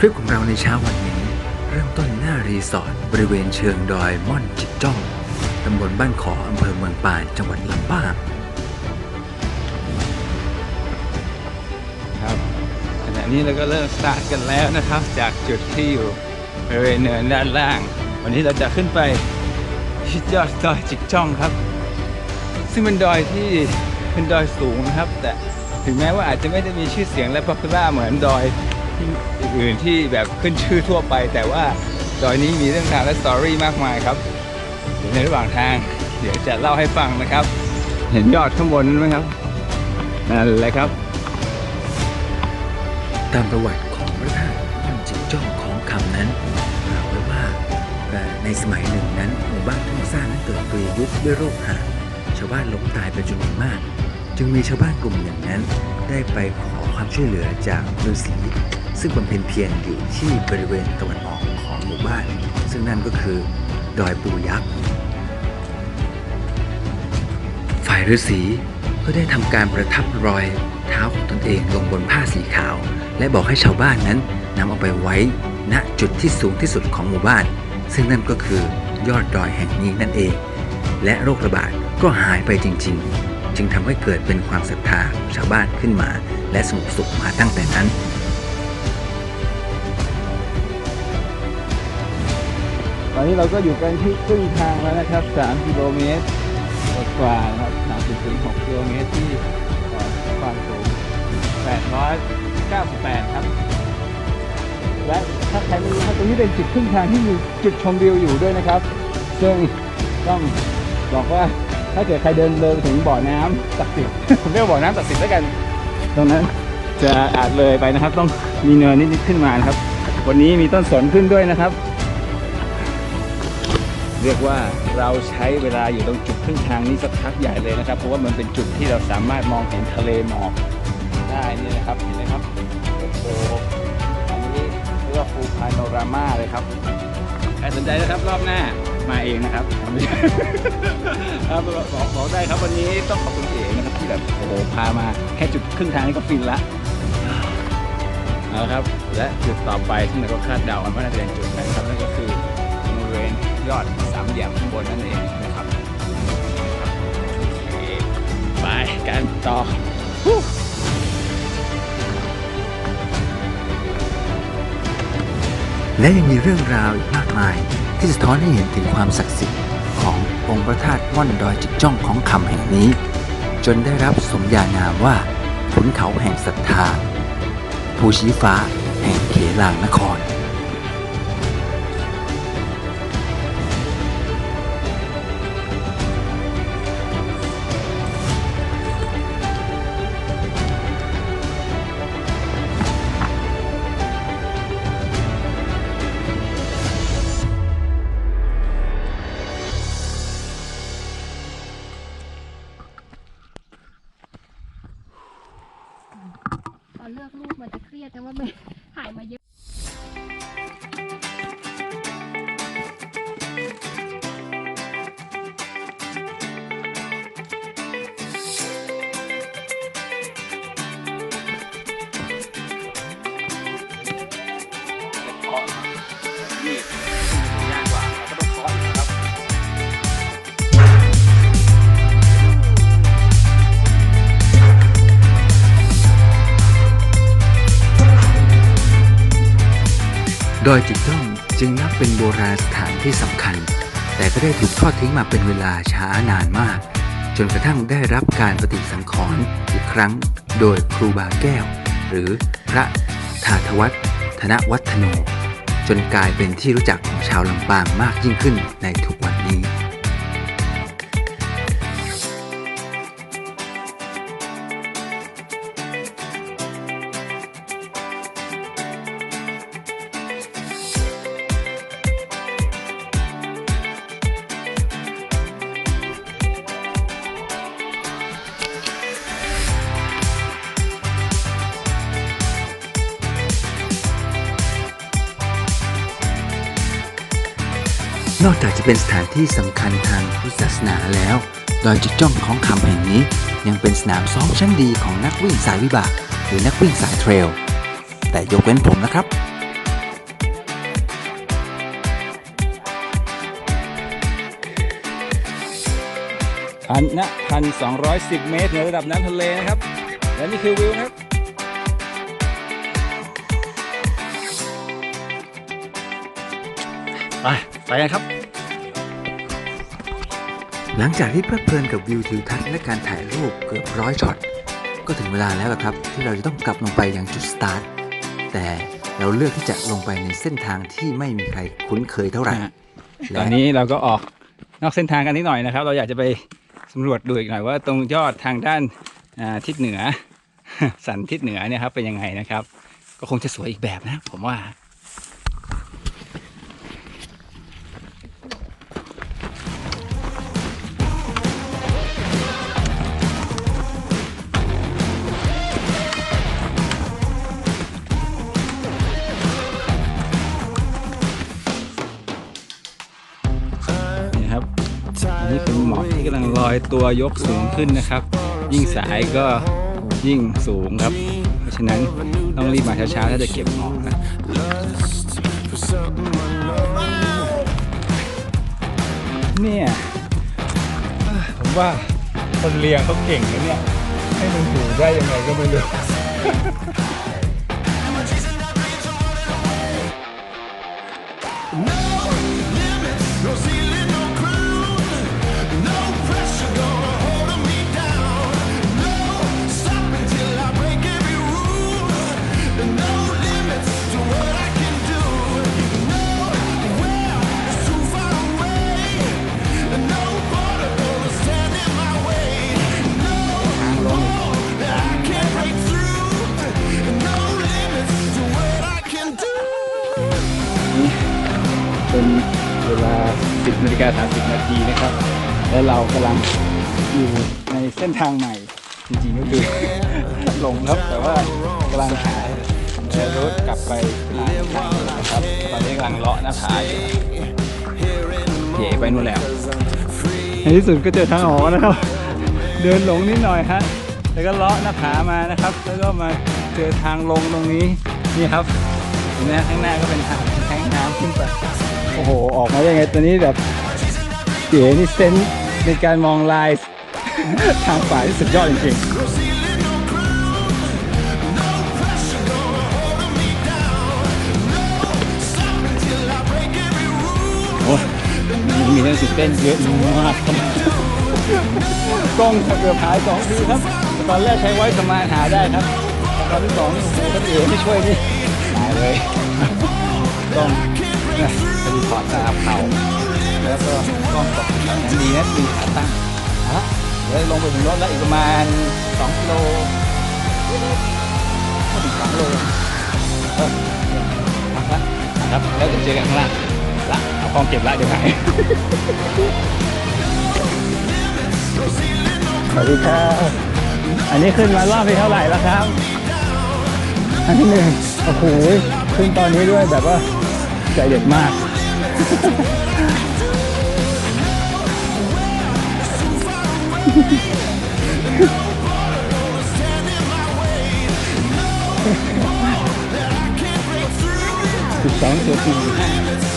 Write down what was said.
ทริปของเราในเช้าวันนี้ เริ่มต้นหน้ารีสอร์ทบริเวณเชิงดอยม่อนจิกจ้องตำบลบ้านขออำเภอเมืองป่านจังหวัดลำปางครับขณะนี้เราก็เริ่มสตาร์ทกันแล้วนะครับ จากจุดที่อยู่บริเวณเนินด้านล่าง วันนี้เราจะขึ้นไปที่ยอดดอยจิกจ้องครับ ซึ่งเป็นดอยที่เป็นดอยสูงนะครับ แต่ถึงแม้ว่าอาจจะไม่ได้มีชื่อเสียงและป๊อปปูล่าเหมือนดอย อื่นที่แบบขึ้นชื่อทั่วไป แต่ว่าดอยนี้มีเรื่องราวและสตอรี่มากมายครับเดี๋ยวในระหว่างทาง เดี๋ยวจะเล่าให้ฟังนะครับ เห็นยอดข้างบนนั้นไหมครับนั่นแหละครับ ตามประวัติของพระธาตุม่อนจิจ้องของคำนั้นกล่าวไว้ว่าในสมัยหนึ่งนั้นหมู่บ้านทุ่งซ่านั้นเกิดกรียุคด้วยโรคหาชาวบ้านล้มตายเป็นจำนวนมาก จึงมีชาวบ้านกลุ่มหนึ่งนั้น ได้ไปขอความช่วยเหลือจากฤาษี ซึ่งบำเพ็ญเพียรอยู่ที่บริเวณตะวันออกของหมู่บ้าน ซึ่งนั่นก็คือดอยปูยักษ์ฝ่ายฤาษีก็ได้ทำการประทับรอยเท้าของตนเองลงบนผ้าสีขาว และบอกให้ชาวบ้านนั้นนำเอาไปไว้ณจุดที่สูงที่สุดของหมู่บ้าน ซึ่งนั่นก็คือยอดดอยแห่งนี้นั่นเอง และโรคระบาดก็หายไปจริง ๆ จึงทำให้เกิดเป็นความศรัทธาชาวบ้านขึ้นมา และสงบสุขมาตั้งแต่นั้น อนนี้เราก็อยู่กันที่ครึ่งทางแล้วนะครับ 3 กิโลเมตรกว่าๆนะครับ30ถึง6กิโลเมตรที่เอ่อความสูง 898 ครับ และถ้าใครไม่รู้ครับตรงนี้เป็นจุดครึ่งทางที่มีจุดชมวิวอยู่ด้วยนะครับ ซึ่งต้องบอกว่าถ้าเกิดใครเดินเลยไปถึงบ่อน้ำศักดิ์สิทธิ์ผมเรียกว่าบ่อน้ำศักดิ์สิทธิ์แล้วกัน ตรงนั้นจะอาจเลยไปนะครับ ต้องมีเนินนิดๆขึ้นมานะครับ วันนี้มีต้นสนขึ้นด้วยนะครับ เรียกว่าเราใช้เวลาอยู่ตรงจุดครึ่งทางนี้สักพักใหญ่เลยนะครับ เพราะว่ามันเป็นจุดที่เราสามารถมองเห็นทะเลหมอกได้นี่นะครับเห็นไหมครับโอ้โหอันนี้เรียกว่าฟูพาโนรามาเลยครับใครสนใจนะครับรอบหน้ามาเองนะครับครับบอกบอกได้ครับวันนี้ต้องขอบคุณเอ๋นะครับที่แบบโอ้โหพามาแค่จุดครึ่งทางนี้ก็ฟินละเอาละครับ และจุดต่อไปที่เราก็คาดเดากันว่าน่าจะเป็นจุดนั้นครับนั่นก็คือ ยอดสามเหลี่ยมข้างบนนั่นเองนะครับไปกันต่อและยังมีเรื่องราวอีกมากมาย ที่สะท้อนให้เห็นถึงความศักดิ์สิทธิ์ขององค์พระธาตุม่อนดอยจิกจ้องของคำแห่งนี้ จนได้รับสมญานามว่าขุนเขาแห่งศรัทธา ภูชีฟ้าแห่งเขลางนคร แต่ว่ามันหายม ดอยจิกจ้องจึงนับเป็นโบราณสถานที่สำคัญ แต่ก็ได้ถูกทอดทิ้งมาเป็นเวลาช้านานมาก จนกระทั่งได้รับการปฏิสังขรณ์อีกครั้งโดยครูบาแก้ว หรือพระธาทวัฒธนวัฒโน จนกลายเป็นที่รู้จักของชาวลำปางมากยิ่งขึ้นในทุกวัน นอกจากจะเป็นสถานที่สำคัญทางพุทธศาสนาแล้ว ดอยจุดจ้องของคำแห่งนี้ ยังเป็นสนามซ้อมชั้นดีของนักวิ่งสายวิบาก หรือนักวิ่งสายเทรล แต่ยกเว้นผมนะครับพันนะพันสองร้อยสิบเมตรเหนือระดับน้ำทะเลนะครับ และนี่คือวิวครับไป ไปกันครับ หลังจากที่เพลิดเพลินกับวิวทิวทัศน์และการถ่ายรูปเกือบร้อยช็อต ก็ถึงเวลาแล้วล่ะครับ ที่เราจะต้องกลับลงไปยังจุดสตาร์ท แต่เราเลือกที่จะลงไปในเส้นทางที่ไม่มีใครคุ้นเคยเท่าไหร่อะและตอนนี้เราก็ออกนอกเส้นทางกันนิดหน่อยนะครับ เราอยากจะไปสำรวจดูอีกหน่อยว่าตรงยอดทางด้านอ่าทิศเหนือ สันทิศเหนือเนี่ยครับเป็นยังไงนะครับ ก็คงจะสวยอีกแบบนะผมว่า ตัวยกสูงขึ้นนะครับ ยิ่งสายก็ยิ่งสูงครับ เพราะฉะนั้นต้องรีบมาช้าๆถ้าจะเก็บหมอกนะเนี่ยผมว่าคนเลี้ยงเขาเก่งนะเนี่ย ให้มันอยู่ได้ยังไงก็ไม่รู้ เป็นเวลา 10นาฬิกา30นาทีนะครับ และเรากำลังอยู่ในเส้นทางใหม่ จริงๆก็คือ หลงครับแต่ว่ากำลังหาเอ่อรถกลับไปทางนะครับตอนนี้กำลังเลาะหน้าผาอยู่เหย่ไปนู่นแล้วในที่สุดก็เจอทางออกนะครับ เดินหลงนิดหน่อยฮะแล้วก็เลาะหน้าผามานะครับ แล้วก็มาเจอทางลงตรงนี้นี่ครับเห็นไหมข้างหน้าก็เป็นทางแทงน้ำขึ้นไป โอ้โห ออกมาได้ไงตัวนี้แบบเก๋นี่เซนในการมองลาย ทางป่าที่สุดยอดจริงๆโอ้มีเรื่องตื่นเต้นเยอะมากครับกล้องเกือบหายสองทีครับ ตอนแรกใช้ไว้สมาหาได้ครับ ตอนที่สองนี่โอ้โหท่านเอ๋ไม่ช่วยนี่ตายเลยกล้อง เนี่ยพอดีถอดตาเผาแล้วก็กล้องตกแถวนั้นดีนะดีขาตั้งเอาละเดี๋ยวลงไปถึงรถแล้วอีกประมาณ2กิโลไม่ถึง3โลเออพักละนะครับแล้วเดี๋ยวเจอกันข้างล่างละเอากล้องเก็บละเดี๋ยวหายสวัสดีครับอันนี้ขึ้นมารอบที่เท่าไหร่แล้วครับ อันที่หนึ่งโอ้โหขึ้นตอนนี้ด้วยแบบว่า ใจเด็ดมาก สิบสองจุดสี่ห้า